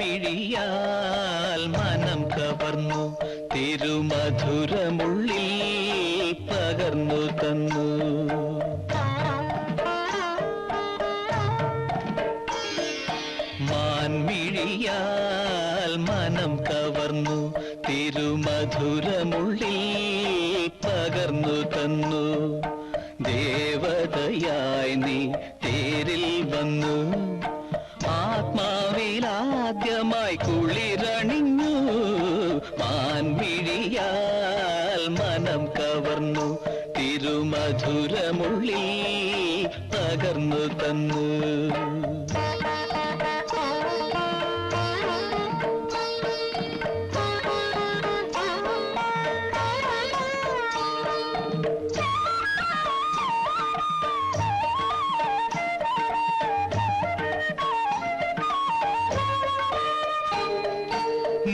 മാൻമിഴിയാൽ മനം കവർന്നു തിരുമധുരമുള്ളിൽ പകർന്നു തന്നു. മാൻമിഴിയാൽ മനം കവർന്നു തിരുമധുരമുള്ളിൽ ആത്മാവിലാദ്യമായി കുളിരണിഞ്ഞു. മാൻമിഴിയാൽ മനം കവർന്നു. തിരുമധുരമുള്ളിൽ തകർന്നു തന്നു.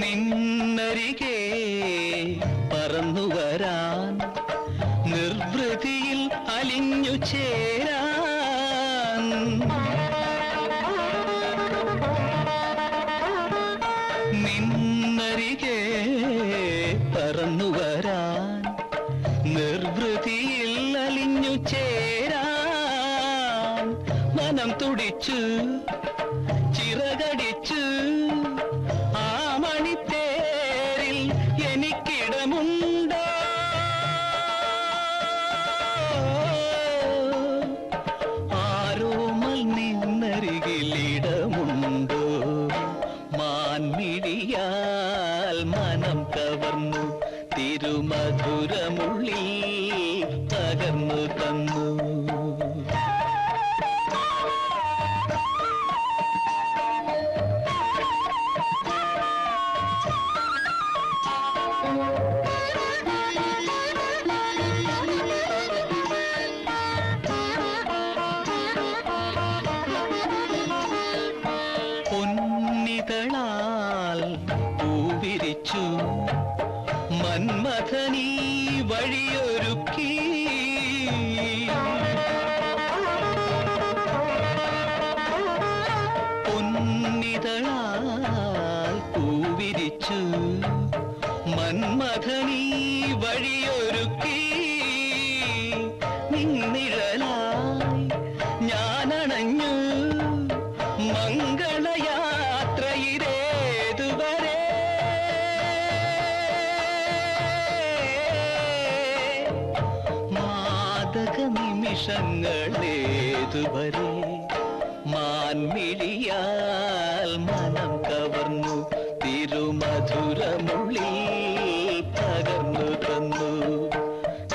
നിന്നരികെ പറന്നു വരാൻ നിർവൃതിയിൽ അലിഞ്ഞു ചേരാൻ. നിന്നരികെ പറന്നു വരാൻ നിർവൃതിയിൽ അലിഞ്ഞു ചേരാൻ. മനം തുടിച്ചു ചിറകടിച്ചു തിരുമധുരമുള്ളിൽ പകർന്നു തന്നു വഴിയൊരുക്കി. പൊന്നിതളാൽ പൂവിരിച്ചു മന്മഥനീ വഴിയൊരുക്കി. മാതക നിമിഷങ്ങളേതുവരെ മാൻമിഴിയാൽ മനം കവർന്നു തിരുമധുരമുള്ളിൽ പകർന്നു തന്നു.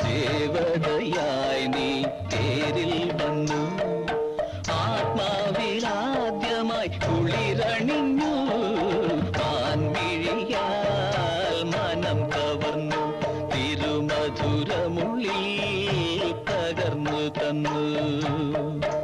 ദേവതയായി നീ തേരിൽ വന്നു. തിരുമധുരമുള്ളിൽ പകർന്നു തന്നു